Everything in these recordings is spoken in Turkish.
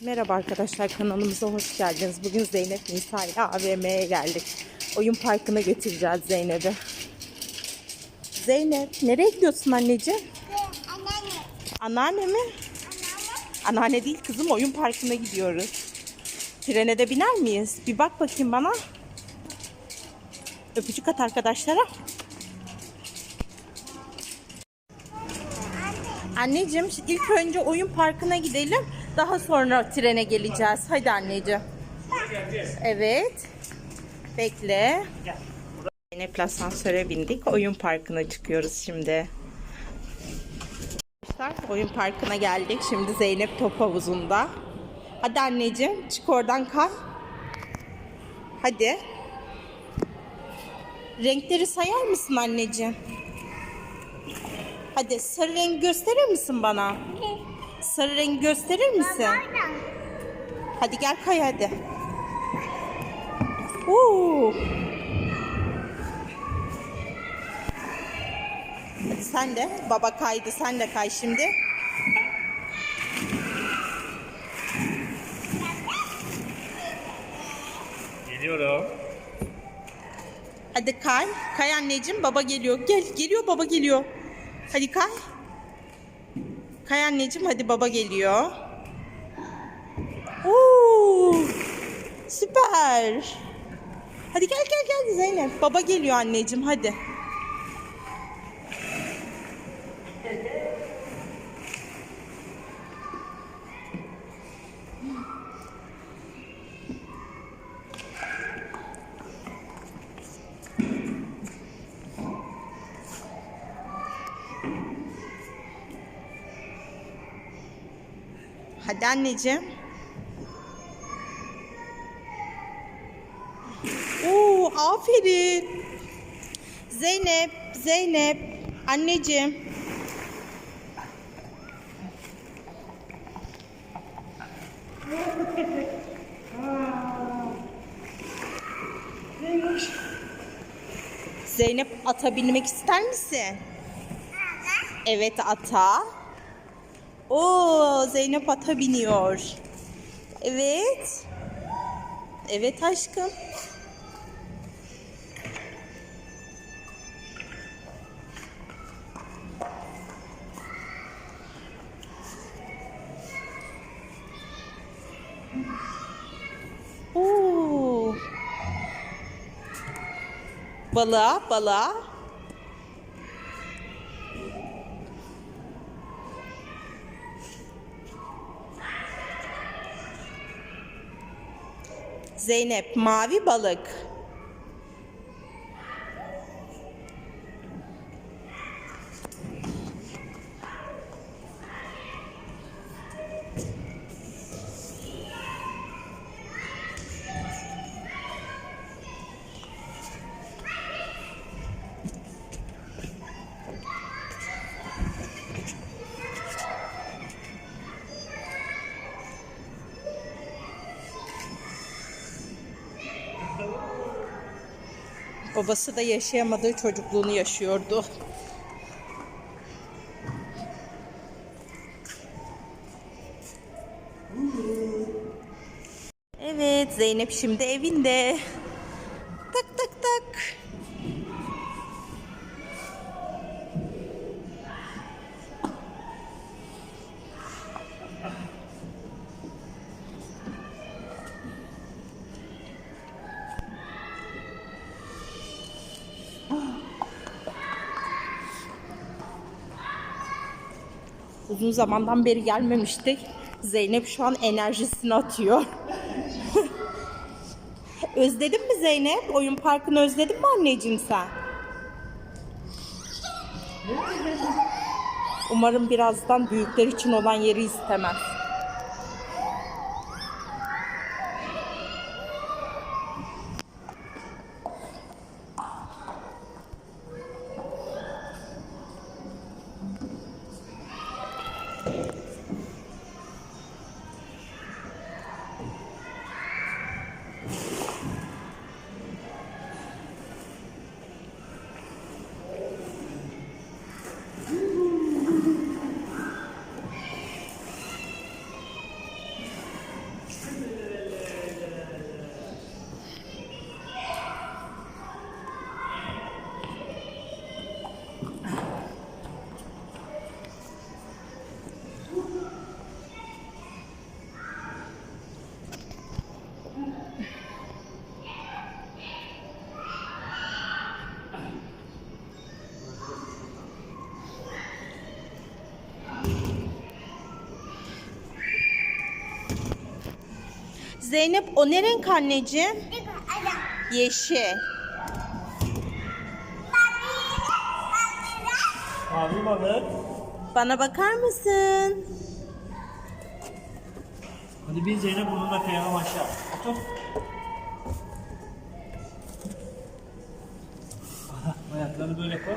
Merhaba arkadaşlar kanalımıza hoş geldiniz. Bugün Zeynep Nisa ile AVM'ye geldik. Oyun parkına götüreceğiz Zeynep'i. Zeynep nereye gidiyorsun anneciğim? Anneanne. Anneanne mi? Anneanne değil kızım oyun parkına gidiyoruz. Trene de biner miyiz? Bir bak bakayım bana. Öpücük at arkadaşlara. Anneciğim ilk önce oyun parkına gidelim. Daha sonra trene geleceğiz. Hadi anneciğim. Evet. Bekle. Zeynep'le asansöre bindik. Oyun parkına çıkıyoruz şimdi. Oyun parkına geldik. Şimdi Zeynep top havuzunda. Hadi anneciğim çık oradan kal. Hadi. Renkleri sayar mısın anneciğim? Hadi sarı rengi gösterir misin bana? Sarı rengi gösterir misin? Hadi gel kay hadi. Oo. Hadi sen de. Baba kaydı. Sen de kay şimdi. Geliyorum. Hadi kay. Kay anneciğim. Baba geliyor. Gel. Geliyor baba geliyor. Hadi kay. Kay anneciğim. Hadi baba geliyor. Oo, süper. Hadi gel gel gel Zeynep. Baba geliyor anneciğim. Hadi. Hadi anneciğim. Oo, aferin. Zeynep, Zeynep, anneciğim. Zeynep ata binmek ister misin? Evet ata. Oo Zeynep ata biniyor. Evet. Evet aşkım. Oo. Balığa, balığa. Zeynep mavi balık. Babası da yaşayamadığı çocukluğunu yaşıyordu. Evet Zeynep şimdi evinde. Uzun zamandan beri gelmemiştik. Zeynep şu an enerjisini atıyor. özledin mi Zeynep? Oyun parkını özledin mi anneciğim sen? Umarım birazdan büyükler için olan yeri istemez. Zeynep o ne renk anneciğim? Yeşil. Mavi balık. Bana bakar mısın? Hadi bir Zeynep bununla kayalım aşağı. Otur. Ayaklarını böyle koy.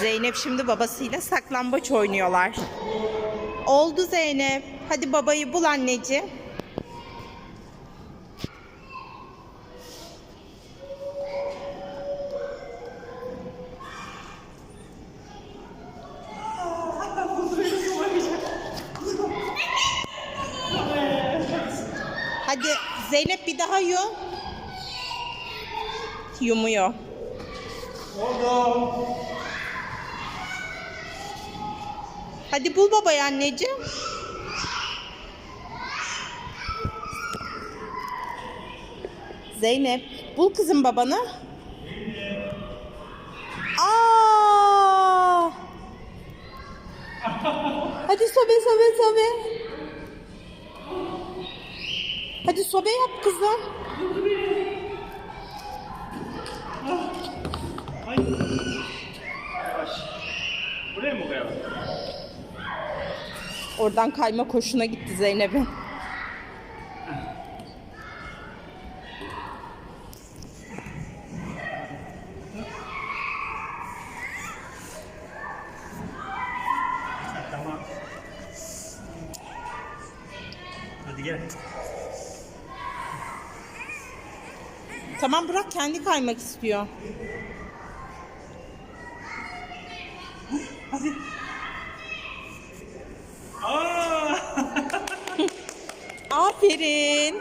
Zeynep şimdi babasıyla saklambaç oynuyorlar. Oldu Zeynep. Hadi babayı bul anneciğim. Hadi Zeynep bir daha yum. Yumuyor. Oldu. Hadi bul babayı anneciğim. Zeynep, bul kızım babanı. Aa! Hadi sobe sobe sobe. Hadi sobe yap kızım. Ay. Oradan kayma koşuna gitti Zeynep'in. Tamam. Hadi gel. Tamam bırak kendi kaymak istiyor. Hadi. Aa! Aferin.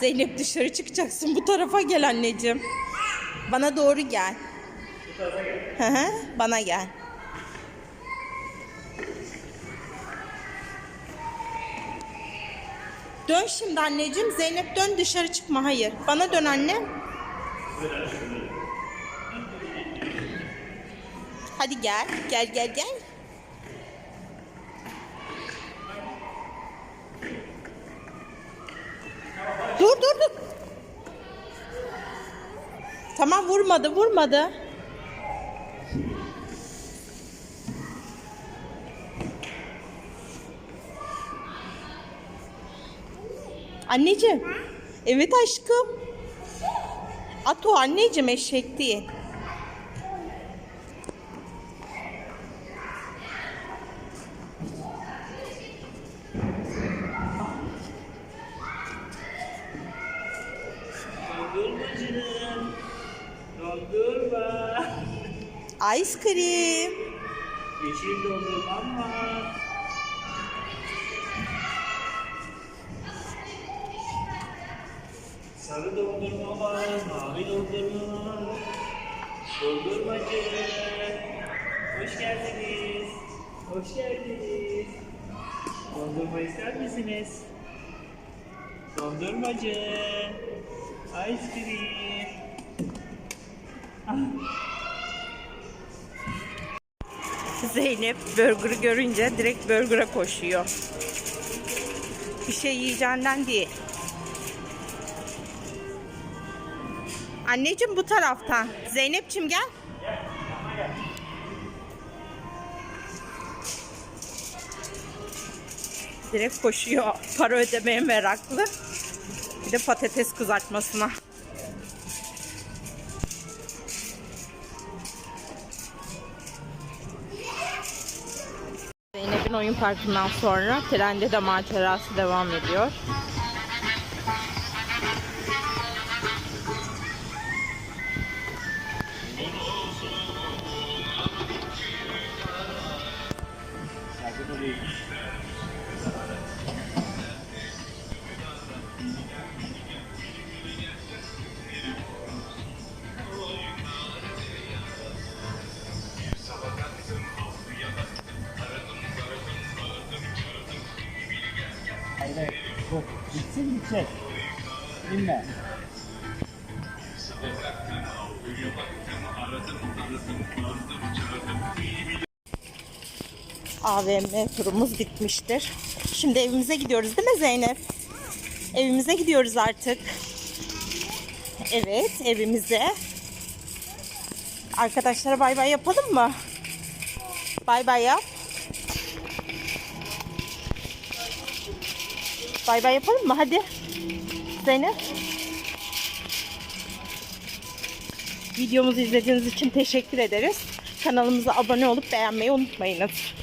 Zeynep dışarı çıkacaksın. Bu tarafa gel anneciğim. Bana doğru gel. Hı hı, bana gel. Dön şimdi anneciğim. Zeynep dön dışarı çıkma. Hayır. Bana dön anne. Hadi gel. Gel gel gel. Dur dur dur. Tamam vurmadı vurmadı. Anneciğim. Evet aşkım. At o anneciğim eşek değil. Dondurma. Ice cream. Yeşil dondurmam var. Sarı dondurma var, mavi dondurma. Dondurmacı. Hoş geldiniz. Hoş geldiniz. Dondurma ister misiniz? Dondurmacı. Ice cream. Zeynep burger'ı görünce direkt burger'a koşuyor. Bir şey yiyeceğinden değil. Anneciğim bu taraftan. Zeynepçim gel. Direkt koşuyor. Para ödemeye meraklı. Bir de patates kızartmasına. Zeynep'in oyun parkından sonra trende de macerası devam ediyor. Çok gitsin gidecek. Dinle. Aradım, aradım, aradım, çağırdım, iyi AVM turumuz bitmiştir. Şimdi evimize gidiyoruz değil mi Zeynep? Evimize gidiyoruz artık. Evet evimize. Arkadaşlara bay bay yapalım mı? Bay bay yap. Bay bay yapalım mı? Hadi. Zeynep. Videomuzu izlediğiniz için teşekkür ederiz. Kanalımıza abone olup beğenmeyi unutmayınız.